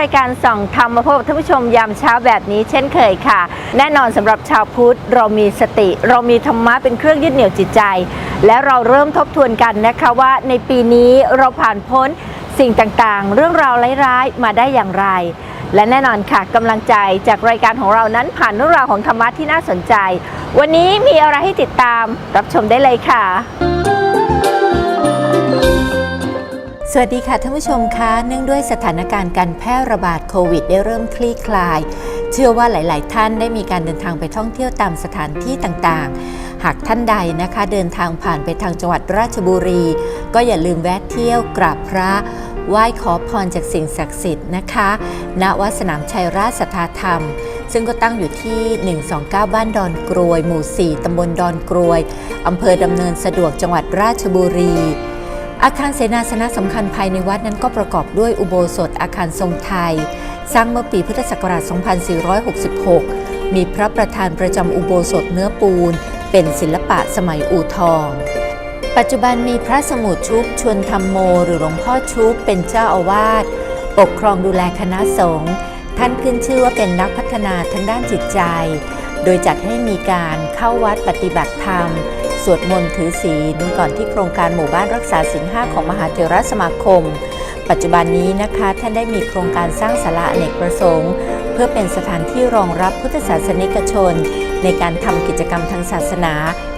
รายการส่องธรรมมาพบกับท่านผู้ชมยามเช้าแบบนี้เช่นเคยค่ะ แน่นอนสำหรับชาวพุทธเรามีสติ เรามีธรรมะเป็นเครื่องยึดเหนี่ยวจิตใจ และเราเริ่มทบทวนกันนะคะว่าในปีนี้เราผ่านพ้นสิ่งต่างๆ เรื่องราวร้ายๆมาได้อย่างไร และแน่นอนค่ะกำลังใจจากรายการของเรานั้นผ่านเรื่องราวของธรรมะที่น่าสนใจ วันนี้มีอะไรให้ติดตามรับชมได้เลยค่ะ สวัสดีค่ะท่านผู้ชมคะเนื่องด้วยสถานการณ์การแพร่ระบาดโควิด ได้เริ่มคลี่คลาย เชื่อว่าหลาย ๆ ท่านได้มีการเดินทางไปท่องเที่ยวตามสถานที่ต่าง ๆ หากท่านใดนะคะเดินทางผ่านไปทางจังหวัดราชบุรี ก็อย่าลืมแวะเที่ยวกราบพระไหว้ขอพรจากสิ่งศักดิ์สิทธิ์นะคะณวัดสนามชัยราชสัทธาธรรม ซึ่งก็ตั้งอยู่ที่ 129 บ้านดอนกรวย หมู่ 4 ตำบลดอนกรวย อำเภอดำเนินสะดวกจังหวัดราชบุรี อาคารเสนาสนะสำคัญภายในวัดนั้นก็ประกอบด้วยอุโบสถอาคารทรงไทย สร้างเมื่อปีพุทธศักราช 2466 มีพระประธานประจำอุโบสถเนื้อปูน เป็นศิลปะสมัยอู่ทอง ปัจจุบันมีพระสมุทรชุบชวนธรรมโม หรือหลวงพ่อชุบเป็นเจ้าอาวาสปกครองดูแลคณะสงฆ์ท่านขึ้นชื่อว่าเป็นนักพัฒนาทางด้านจิตใจ โดยจัดให้มีการเข้าวัดปฏิบัติธรรม สวดมนต์ถือศีลก่อนที่โครงการหมู่บ้านรักษาศีลห้าของมหาเถรสมาคม ปัจจุบันนี้นะคะท่านได้มีโครงการสร้างศาลาอเนกประสงค์ เพื่อเป็นสถานที่รองรับพุทธศาสนิกชน ในการทำกิจกรรมทางศาสนา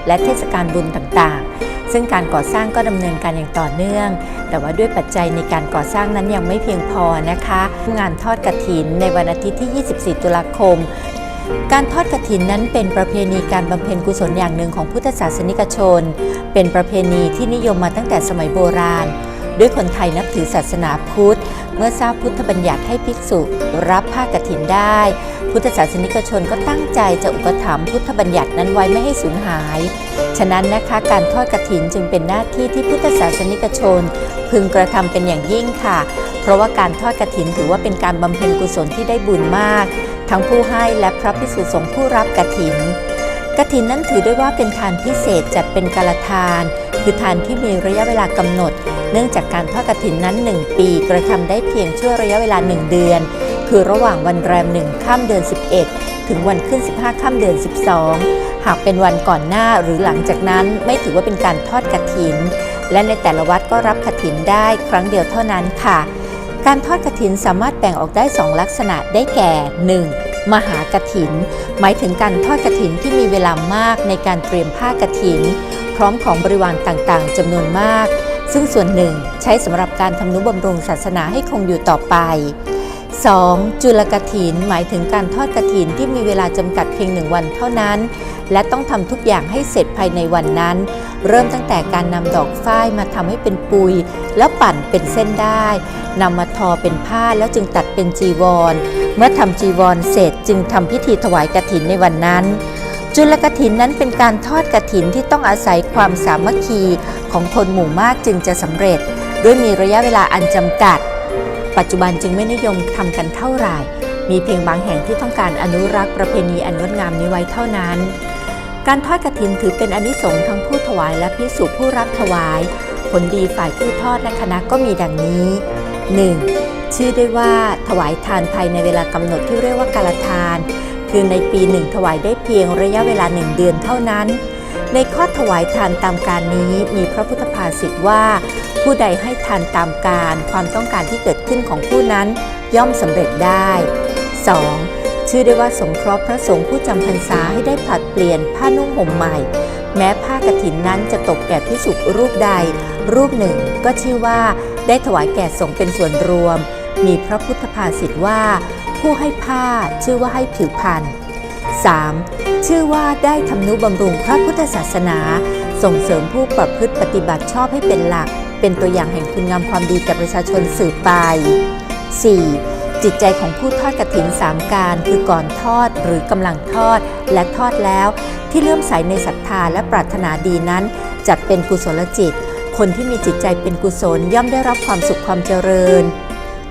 และเทศกาลบุญต่างๆ ซึ่งการก่อสร้างก็ดำเนินการอย่างต่อเนื่อง แต่ว่าด้วยปัจจัยในการก่อสร้างนั้นยังไม่เพียงพอนะคะ งานทอดกระถินในวันอาทิตย์ที่ 24 ตุลาคม การทอดกระถินนั้นเป็นประเพณีการบำเพ็ญกุศลอย่างหนึ่งของพุทธศาสนิกชน เป็นประเพณีที่นิยมมาตั้งแต่สมัยโบราณ ด้วยคนไทยนับถือศาสนาพุทธ เมื่อทราบพุทธบัญญัติให้ภิกษุรับผ้ากฐินได้ พุทธศาสนิกชนก็ตั้งใจจะอุปถัมภ์พุทธบัญญัตินั้นไว้ไม่ให้สูญหาย ฉะนั้นนะคะการทอดกฐินจึงเป็นหน้าที่ที่พุทธศาสนิกชน พึงกระทำเป็นอย่างยิ่งค่ะ เพราะว่าการทอดกฐินถือว่าเป็นการบำเพ็ญกุศลที่ได้บุญมาก ทั้งผู้ให้และพระภิกษุสงฆ์ผู้รับกฐินกฐินนั้นถือได้ว่าเป็นทานพิเศษจัดเป็นกาลทาน คือทานที่มีระยะเวลากำหนด เนื่องจากการทอดกฐินนั้น 1 ปีกระทำได้เพียงชั่วระยะเวลา 1 เดือน คือระหว่างวันแรม1ข้ามเดือน 11 ถึงวันขึ้น 15 ข้ามเดือน 12 หากเป็นวันก่อนหน้าหรือหลังจากนั้นไม่ถือว่าเป็นการทอดกฐิน และในแต่ละวัดก็รับกฐินได้ครั้งเดียวเท่านั้นค่ะ การทอดกระถินสามารถแบ่งออกได้ 2 ลักษณะได้แก่ 1. มหากระถิน หมายถึงการทอดกระถินที่มีเวลามากในการเตรียมผ้ากระถิน พร้อมของบริวารต่างๆจำนวนมาก ซึ่งส่วนหนึ่งใช้สำหรับการทำนุบำรุงศาสนาให้คงอยู่ต่อไป 2. จุลกฐิน หมายถึงการทอดกฐินที่มีเวลาจำกัดเพียงหนึ่งวันเท่านั้น และต้องทำทุกอย่างให้เสร็จภายในวันนั้น เริ่มตั้งแต่การนำดอกฝ้ายมาทำให้เป็นปุย แล้วปั่นเป็นเส้นได้นำมาทอเป็นผ้าแล้วจึงตัดเป็นจีวร เมื่อทำจีวรเสร็จจึงทำพิธีถวายกฐินในวันนั้น จุลกฐินนั้นเป็นการทอดกฐินที่ต้องอาศัยความสามัคคีของคนหมู่มากจึงจะสำเร็จ ด้วยมีระยะเวลาอันจำกัด ปัจจุบันจึงไม่นิยมทำกันเท่าไหร่ มีเพียงบางแห่งที่ต้องการอนุรักษ์ประเพณีอันงดงามนี้ไว้เท่านั้น การทอดกฐินถือเป็นอนิสงส์ทั้งผู้ถวายและพิสุผู้รับถวาย ผลดีฝ่ายผู้ทอดและคณะก็มีดังนี้ 1. ชื่อได้ว่าถวายทานภายในเวลากำหนดที่เรียกว่ากาลทาน คือในปีหนึ่งถวายได้เพียงระยะเวลาหนึ่งเดือนเท่านั้น ในข้อถวายทานตามการนี้มีพระพุทธภาษิตว่า ผู้ใดให้ทานตามการ ความต้องการที่เกิดขึ้นของผู้นั้นย่อมสำเร็จได้ 2. ชื่อได้ว่าสงเคราะห์พระสงฆ์ผู้จำพรรษาให้ได้ผลัดเปลี่ยนผ้านุ่งห่มใหม่ แม้ผ้ากฐินนั้นจะตกแก่พิสุรูปใด รูปหนึ่งก็ชื่อว่าได้ถวายแก่สงฆ์เป็นส่วนรวม มีพระพุทธภาษิตว่า ผู้ให้ผ้าชื่อว่าให้ผิวพรรณ 3. ชื่อว่าได้ทำนุบำรุงพระพุทธศาสนา ส่งเสริมผู้ประพฤติปฏิบัติชอบให้เป็นหลัก เป็นตัวอย่างแห่งคุณงามความดีแก่ประชาชนสืบไป 4. จิตใจของผู้ทอดกระถิน3การ คือก่อนทอดหรือกำลังทอดและทอดแล้ว ที่เลื่อมใสในศรัทธาและปรารถนาดีนั้นจัดเป็นกุศลจิต คนที่มีจิตใจเป็นกุศลย่อมได้รับความสุขความเจริญ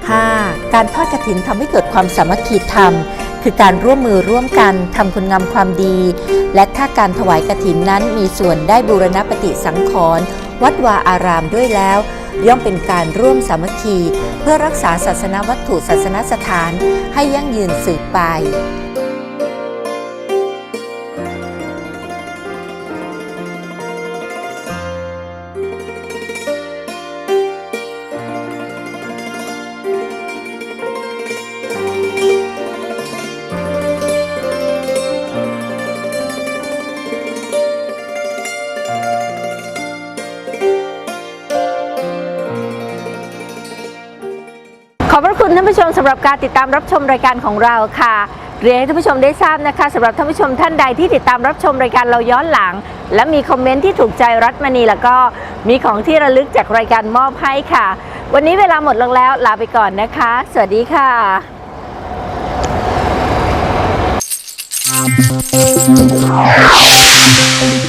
5. การทอดกฐินทำให้เกิดความสามัคคีธรรม คือการร่วมมือร่วมกันทำคุณงามความดี และถ้าการถวายกฐินนั้นมีส่วนได้บูรณปฏิสังขรณ์วัดวาอารามด้วยแล้ว ย่อมเป็นการร่วมสามัคคี เพื่อรักษาศาสนวัตถุศาสนสถานให้ยั่งยืนสืบไป ขอบพระคุณท่านผู้ชมสำหรับการติดตามรับชมรายการของเราค่ะเรียนให้ท่านผู้ชมได้ทราบนะคะสำหรับท่านผู้ชมท่านใดที่ติดตามรับชมรายการเราย้อนหลัง และมีคอมเมนต์ที่ถูกใจรัฐมณีแล้วก็มีของที่ระลึกจากรายการมอบให้ค่ะ วันนี้เวลาหมดลงแล้วลาไปก่อนนะคะ สวัสดีค่ะ Thank